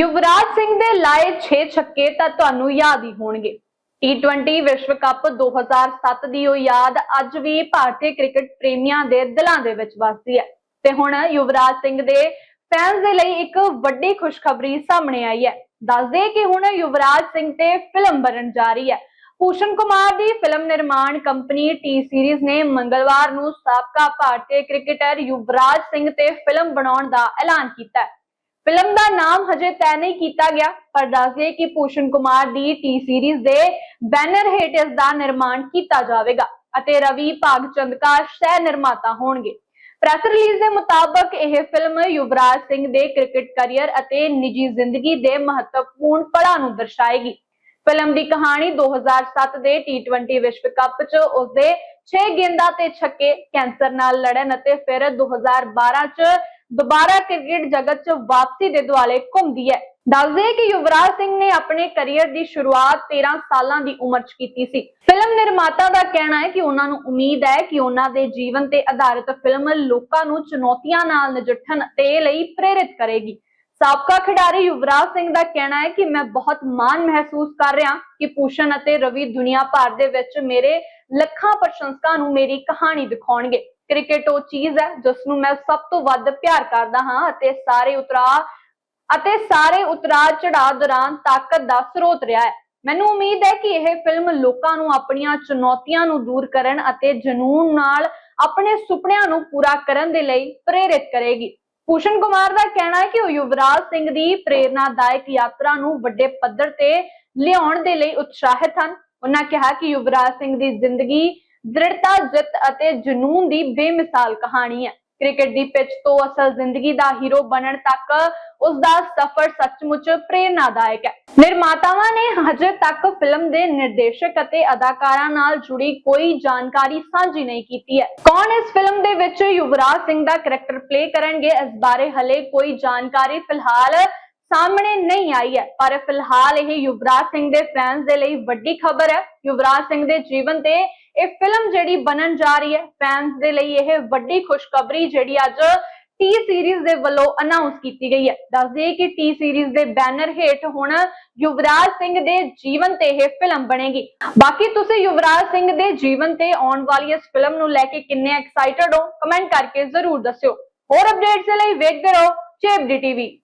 ਯੁਵਰਾਜ ਸਿੰਘ ਦੇ ਲਾਏ 6 ਛੱਕੇ ਤਾਂ ਤੁਹਾਨੂੰ ਯਾਦ ਹੀ ਹੋਣਗੇ। T20 ਵਿਸ਼ਵ ਕੱਪ 2007 ਦੀ ਉਹ ਯਾਦ ਅੱਜ ਵੀ ਭਾਰਤੀ ਕ੍ਰਿਕਟ ਪ੍ਰੇਮੀਆਂ ਦੇ ਦਿਲਾਂ ਦੇ ਵਿੱਚ ਵੱਸਦੀ ਹੈ। ਤੇ ਹੁਣ ਯੁਵਰਾਜ ਸਿੰਘ ਦੇ ਫੈਨਸ ਦੇ ਲਈ ਇੱਕ ਵੱਡੀ ਖੁਸ਼ਖਬਰੀ ਸਾਹਮਣੇ ਆਈ ਹੈ। ਦੱਸਦੇ ਕਿ ਹੁਣ ਯੁਵਰਾਜ ਸਿੰਘ ਤੇ ਫਿਲਮ ਬਣਨ ਜਾ ਰਹੀ ਹੈ। ਭੂਸ਼ਣ ਕੁਮਾਰ ਦੀ ਫਿਲਮ ਨਿਰਮਾਣ ਕੰਪਨੀ ਟੀ ਸੀਰੀਜ਼ ਨੇ ਮੰਗਲਵਾਰ ਨੂੰ ਸਾਬਕਾ ਭਾਰਤੀ ਕ੍ਰਿਕਟਰ ਯੁਵਰਾਜ ਸਿੰਘ ਤੇ ਫਿਲਮ ਬਣਾਉਣ ਦਾ ਐਲਾਨ ਕੀਤਾ ਹੈ। ਫਿਲਮ ਦਾ ਨਾਮ ਹਜੇ ਤੈਅ ਨਹੀਂ ਕੀਤਾ ਗਿਆ, ਪਰ ਦੱਸਦੇ ਕਿ ਭੂਸ਼ਣ ਕੁਮਾਰ ਦੀ ਟੀ ਸੀਰੀਜ਼ ਦੇ ਬੈਨਰ ਹੇਠ ਇਸ ਦਾ ਨਿਰਮਾਣ ਕੀਤਾ ਜਾਵੇਗਾ ਅਤੇ ਰਵੀ ਭਾਗਚੰਦਕਾ ਸਹਿ ਨਿਰਮਾਤਾ ਹੋਣਗੇ। ਪ੍ਰੈਸ ਰਿਲੀਜ਼ ਦੇ ਮੁਤਾਬਕ ਇਹ ਫਿਲਮ ਯੁਵਰਾਜ ਸਿੰਘ ਦੇ ਕ੍ਰਿਕਟ ਕੈਰੀਅਰ ਅਤੇ ਨਿੱਜੀ ਜ਼ਿੰਦਗੀ ਦੇ ਮਹੱਤਵਪੂਰਨ ਪੜਾਅ ਨੂੰ ਦਰਸਾਏਗੀ। ਫਿਲਮ ਦੀ ਕਹਾਣੀ 2007 ਦੇ T20 ਵਿਸ਼ਵ ਕੱਪ 'ਚ ਉਸਦੇ 6 ਗੇਂਦਾਂ ਤੇ ਛੱਕੇ ਕੈਂਸਰ ਨਾਲ ਲੜਨ ਅਤੇ ਫਿਰ 2012 'ਚ ਦੁਬਾਰਾ ਕ੍ਰਿਕਟ ਜਗਤ 'ਚ ਵਾਪਸੀ ਦੇ ਦੁਆਲੇ ਘੁੰਮਦੀ ਹੈ। ਦੱਸਦੇ ਕਿ ਯੁਵਰਾਜ ਸਿੰਘ ਨੇ ਆਪਣੇ ਕੈਰੀਅਰ ਦੀ ਸ਼ੁਰੂਆਤ 13 ਸਾਲਾਂ ਦੀ ਉਮਰ 'ਚ ਕੀਤੀ ਸੀ। ਫਿਲਮ ਨਿਰਮਾਤਾ ਦਾ ਕਹਿਣਾ ਹੈ ਕਿ ਉਹਨਾਂ ਨੂੰ ਉਮੀਦ ਹੈ ਕਿ ਉਹਨਾਂ ਦੇ ਜੀਵਨ ਤੇ ਆਧਾਰਿਤ ਫਿਲਮ ਲੋਕਾਂ ਨੂੰ ਚੁਣੌਤੀਆਂ ਨਾਲ ਨਜਿੱਠਣ ਤੇ ਲਈ ਪ੍ਰੇਰਿਤ ਕਰੇਗੀ। ਸਾਬਕਾ ਖਿਡਾਰੀ ਯੁਵਰਾਜ ਸਿੰਘ ਦਾ ਕਹਿਣਾ ਹੈ ਕਿ ਮੈਂ ਬਹੁਤ ਮਾਣ ਮਹਿਸੂਸ ਕਰ ਰਿਹਾ ਕਿ ਪੂਸ਼ਨ ਅਤੇ ਰਵੀ ਦੁਨੀਆ ਭਰ ਦੇ ਵਿੱਚ ਮੇਰੇ ਲੱਖਾਂ ਪ੍ਰਸ਼ੰਸਕਾਂ ਨੂੰ ਮੇਰੀ ਕਹਾਣੀ ਦਿਖਾਉਣਗੇ। ਕ੍ਰਿਕਟ ਉਹ ਚੀਜ਼ ਹੈ ਜਿਸ ਨੂੰ ਮੈਂ ਸਭ ਤੋਂ ਵੱਧ ਪਿਆਰ ਕਰਦਾ ਹਾਂ ਅਤੇ ਸਾਰੇ ਉਤਰਾਅ ਅਤੇ ਸਾਰੇ ਉਤਰਾਅ ਚੜਾਅ ਦੌਰਾਨ ਤਾਕਤ ਦਾ ਸਰੋਤ ਰਿਹਾ ਹੈ। ਮੈਨੂੰ ਉਮੀਦ ਹੈ ਕਿ ਇਹ ਫਿਲਮ ਲੋਕਾਂ ਨੂੰ ਆਪਣੀਆਂ ਚੁਣੌਤੀਆਂ ਨੂੰ ਦੂਰ ਕਰਨ ਅਤੇ ਜਨੂਨ ਨਾਲ ਆਪਣੇ ਸੁਪਨਿਆਂ ਨੂੰ ਪੂਰਾ ਕਰਨ ਦੇ ਲਈ ਪ੍ਰੇਰਿਤ ਕਰੇਗੀ। ਭੂਸ਼ਣ ਕੁਮਾਰ ਦਾ ਕਹਿਣਾ ਹੈ ਕਿ ਉਹ ਯੁਵਰਾਜ ਸਿੰਘ ਦੀ ਪ੍ਰੇਰਨਾਦਾਇਕ ਯਾਤਰਾ ਨੂੰ ਵੱਡੇ ਪੱਧਰ ਤੇ ਲਿਆਉਣ ਦੇ ਲਈ ਉਤਸ਼ਾਹਿਤ ਹਨ। ਉਹਨਾਂ ਕਿਹਾ ਕਿ ਯੁਵਰਾਜ ਸਿੰਘ ਦੀ ਜ਼ਿੰਦਗੀ ਦ੍ਰਿੜਤਾ, ਜਿੱਤ ਅਤੇ ਜਨੂਨ ਦੀ ਬੇਮਿਸਾਲ ਕਹਾਣੀ ਹੈ। ਕ੍ਰਿਕਟ ਦੀ ਪਿੱਚ ਤੋਂ ਅਸਲ ਜ਼ਿੰਦਗੀ ਦਾ ਹੀਰੋ ਬਣਨ ਤੱਕ ਉਸ ਦਾ ਸਫ਼ਰ ਸੱਚਮੁੱਚ ਪ੍ਰੇਰਨਾਦਾਇਕ ਹੈ। ਨਿਰਮਾਤਾਵਾਂ ਨੇ ਹਜੇ ਤੱਕ ਫਿਲਮ ਦੇ ਨਿਰਦੇਸ਼ਕ ਅਤੇ ਅਦਾਕਾਰਾਂ ਨਾਲ ਜੁੜੀ ਕੋਈ ਜਾਣਕਾਰੀ ਸਾਂਝੀ ਨਹੀਂ ਕੀਤੀ ਹੈ। ਕੌਣ ਇਸ ਫਿਲਮ ਦੇ ਵਿੱਚ ਯੁਵਰਾਜ ਸਿੰਘ ਦਾ ਕਰੈਕਟਰ ਪਲੇ ਕਰਨਗੇ, ਇਸ ਬਾਰੇ ਹਲੇ ਕੋਈ ਜਾਣਕਾਰੀ ਫਿਲਹਾਲ ਸਾਹਮਣੇ ਨਹੀਂ ਆਈ ਹੈ। ਪਰ ਫਿਲਹਾਲ ਇਹ ਯੁਵਰਾਜ ਸਿੰਘ ਦੇ ਫੈਨਸ ਦੇ ਲਈ ਵੱਡੀ ਖਬਰ ਹੈ। ਯੁਵਰਾਜ ਸਿੰਘ ਦੇ ਜੀਵਨ ਤੇ ਇਹ ਫਿਲਮ ਜਿਹੜੀ ਬਣਨ ਜਾ ਰਹੀ ਹੈ ਫੈਨਸ ਦੇ ਲਈ ਇਹ ਵੱਡੀ ਖੁਸ਼ਖਬਰੀ ਜਿਹੜੀ ਅੱਜ ਟੀ ਸੀਰੀਜ਼ ਦੇ ਵੱਲੋਂ ਅਨਾਉਂਸ ਕੀਤੀ ਗਈ ਹੈ। ਦੱਸਦੇ ਕਿ ਟੀ ਸੀਰੀਜ਼ ਦੇ ਬੈਨਰ ਹੇਠ ਹੁਣ ਯੁਵਰਾਜ ਸਿੰਘ ਦੇ ਜੀਵਨ ਤੇ ਇਹ ਫਿਲਮ ਬਣੇਗੀ। ਬਾਕੀ ਤੁਸੀਂ ਯੁਵਰਾਜ ਸਿੰਘ ਦੇ ਜੀਵਨ ਤੇ ਆਉਣ ਵਾਲੀ ਇਸ ਫਿਲਮ ਨੂੰ ਲੈ ਕੇ ਕਿੰਨੇ ਐਕਸਾਈਟਡ ਹੋ ਕਮੈਂਟ ਕਰਕੇ ਜ਼ਰੂਰ ਦੱਸਿਓ। ਹੋਰ ਅਪਡੇਟਸ ਲਈ ਵੇਖਦੇ ਰਹੋ ਚੇਬਡੀ ਟੀਵੀ